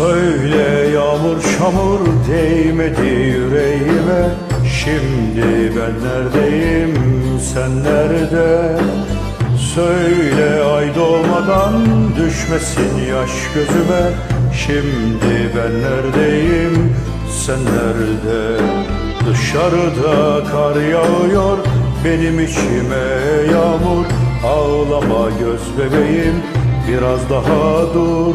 Söyle yağmur çamur değmedi yüreğime. Şimdi ben neredeyim sen nerede? Söyle ay doğmadan düşmesin yaş gözüme. Şimdi ben neredeyim sen nerede? Dışarıda kar yağıyor benim içime yağmur. Ağlama göz bebeğim biraz daha dur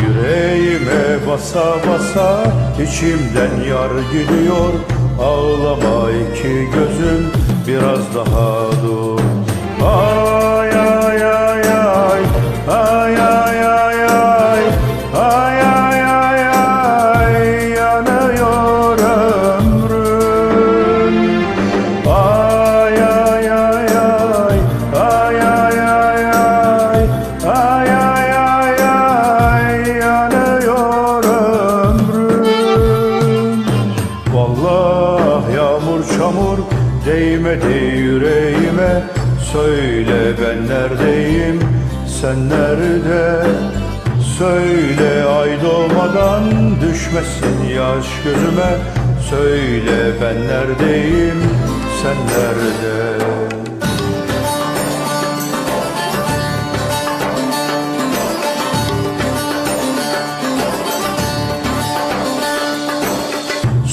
Yüreğime basa basa içimden yar gidiyor. Ağlama iki gözüm biraz daha dur. Ay değmedi yüreğime. Söyle ben neredeyim sen nerede? Söyle ay doğmadan düşmesin yaş gözüme. Söyle ben neredeyim sen nerede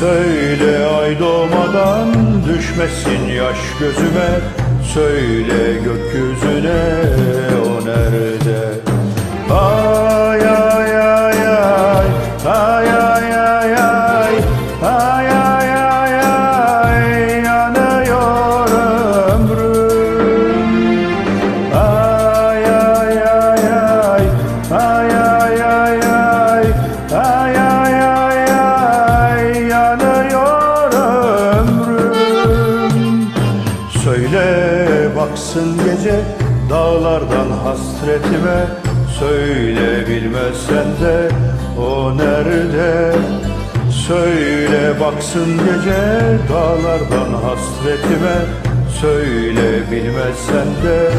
Söyle ay doğmadan düşmesin yaş gözüme. Söyle gökyüzüne dağlardan hasretime Söyle bilmezsen de o nerede? Söyle baksın gece dağlardan hasretime Söyle bilmezsen de